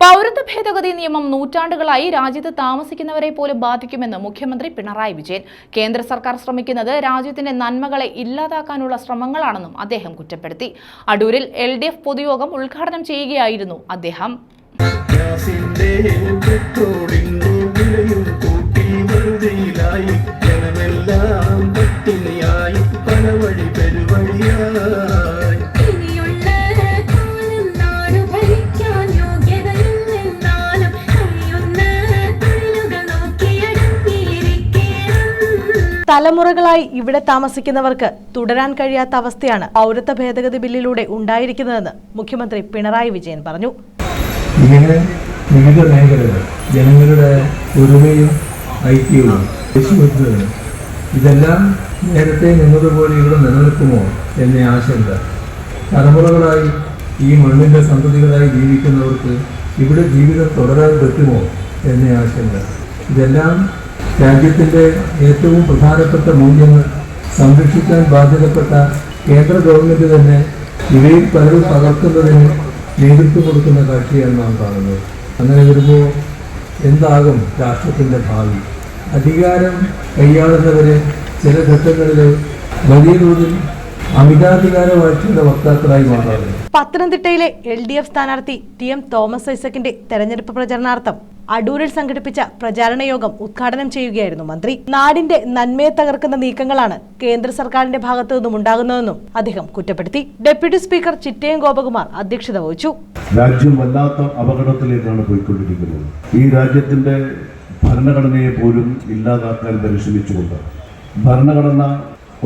പൗരത്വ ഭേദഗതി നിയമം നൂറ്റാണ്ടുകളായി രാജ്യത്ത് താമസിക്കുന്നവരെ പോലും ബാധിക്കുമെന്ന് മുഖ്യമന്ത്രി പിണറായി വിജയൻ. കേന്ദ്ര സർക്കാർ ശ്രമിക്കുന്നത് രാജ്യത്തിന്റെ നന്മകളെ ഇല്ലാതാക്കാനുള്ള ശ്രമങ്ങളാണെന്നും അദ്ദേഹം കുറ്റപ്പെടുത്തി. അടൂരിൽ എൽ ഡി എഫ് പൊതുയോഗം ഉദ്ഘാടനം ചെയ്യുകയായിരുന്നു അദ്ദേഹം. ജനമെല്ലാം തലമുറകളായി ഇവിടെ താമസിക്കുന്നവർക്ക് തുടരാൻ കഴിയാത്ത അവസ്ഥയാണ് പൗരത്വ ഭേദഗതി ബില്ലിലൂടെ ഉണ്ടായിരിക്കുന്നതെന്ന് മുഖ്യമന്ത്രി പിണറായി വിജയൻ പറഞ്ഞു. ഇങ്ങനെ വിവിധ മേഖലകൾ ജനങ്ങളുടെ ഒരുമയും ഐക്യവും ദേശീയത്വവും ഇതെല്ലാം നേരത്തെ നിന്നതുപോലെ ഇവിടെ നിലനിൽക്കുമോ എന്ന ആശങ്ക. തലമുറകളായി ഈ മണ്ണിന്റെ സന്തതികളായി ജീവിക്കുന്നവർക്ക് ഇവിടെ ജീവിതം തുടരാൻ പറ്റുമോ എന്ന ആശങ്ക. ഇതെല്ലാം രാജ്യത്തിന്റെ ഏറ്റവും പ്രധാനപ്പെട്ട മൂല്യങ്ങൾ സംരക്ഷിക്കാൻ ബാധ്യതപ്പെട്ട കേന്ദ്ര ഗവൺമെന്റ് തന്നെ ഇവയിൽ പലരും തകർക്കുന്നതിന് നേതൃത്വം കൊടുക്കുന്ന കാഴ്ചയാണ് നാം കാണുന്നത്. അങ്ങനെ വരുമ്പോൾ എന്താകും രാഷ്ട്രത്തിന്റെ ഭാവി? അധികാരം കൈയാളുന്നവരെ ചില ഘട്ടങ്ങളിൽ വലിയ തോതിൽ പത്തനംതിട്ടയിലെ എൽ ഡി എഫ് സ്ഥാനാർത്ഥി ടി എം തോമസ് ഐസക്കിന്റെ തെരഞ്ഞെടുപ്പ് പ്രചരണാർത്ഥം അടൂരിൽ സംഘടിപ്പിച്ച പ്രചാരണ യോഗം ഉദ്ഘാടനം ചെയ്യുകയായിരുന്നു മന്ത്രി. നാടിന്റെ നന്മയെ തകർക്കുന്ന നീക്കങ്ങളാണ് കേന്ദ്ര സർക്കാരിന്റെ ഭാഗത്തു നിന്നും ഉണ്ടാകുന്നതെന്നും അദ്ദേഹം കുറ്റപ്പെടുത്തി. ഡെപ്യൂട്ടി സ്പീക്കർ ചിറ്റയം ഗോപകുമാർ അധ്യക്ഷത വഹിച്ചു. രാജ്യം വല്ലാത്ത അപകടത്തിലേക്കാണ് പോയിക്കൊണ്ടിരിക്കുന്നത്. ഈ രാജ്യത്തിന്റെ ഭരണഘടനയെ പോലും ഇല്ലാതാക്കാൻ പരിശ്രമിച്ചുകൊണ്ട് ഭരണഘടന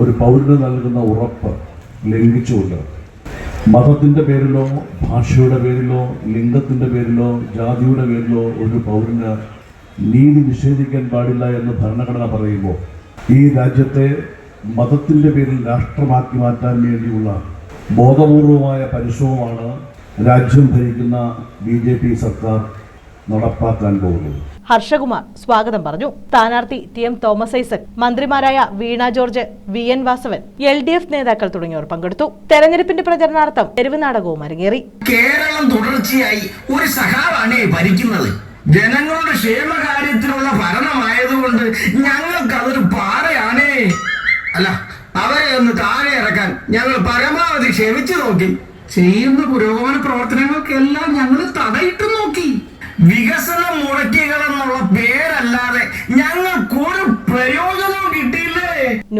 ഒരു പൗരന് നൽകുന്ന ഉറപ്പ് ലംഘിച്ചുകൊണ്ട് മതത്തിന്റെ പേരിലോ ഭാഷയുടെ പേരിലോ ലിംഗത്തിന്റെ പേരിലോ ജാതിയുടെ പേരിലോ ഒരു പൗരന് നീതി നിഷേധിക്കാൻ പാടില്ല എന്ന് ഭരണഘടന പറയുമ്പോൾ ഈ രാജ്യത്തെ മതത്തിന്റെ പേരിൽ രാഷ്ട്രമാക്കി മാറ്റാൻ വേണ്ടിയുള്ള ബോധപൂർവമായ പരിശ്രമമാണ് രാജ്യം ഭരിക്കുന്ന ബി സർക്കാർ നടപ്പാക്കാൻ പോകുന്നത്. ഹർഷകുമാർ സ്വാഗതം പറഞ്ഞു. സ്ഥാനാർത്ഥി ടി എം തോമസ് ഐസക് മന്ത്രിമാരായ Veena George V N Vasavan L D F നേതാക്കൾ തുടങ്ങിയവർ പങ്കെടുത്തു. തെരഞ്ഞെടുപ്പിന്റെ പ്രചരണാർത്ഥം തെരുവ് നാടകവും അരങ്ങേറി. കേരളം തുടർച്ചയായി ഒരു സഹാവാണ് ഭരിക്കുന്നത്. ജനങ്ങളുടെ ക്ഷേമകാര്യത്തിനുള്ള ഭരണമായതുകൊണ്ട് ഞങ്ങൾക്ക് അതൊരു പാറയാണേ അല്ല അവരെ ഒന്ന് താഴെ ഇറക്കാൻ ഞങ്ങൾ പരമാവധി ക്ഷമിച്ചു നോക്കി. ചെയ്യുന്ന പുരോഗമന പ്രവർത്തനങ്ങൾക്കെല്ലാം ഞങ്ങൾ തടയിട്ടു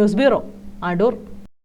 ന്യൂസ് ബ്യൂറോ അടൂർ.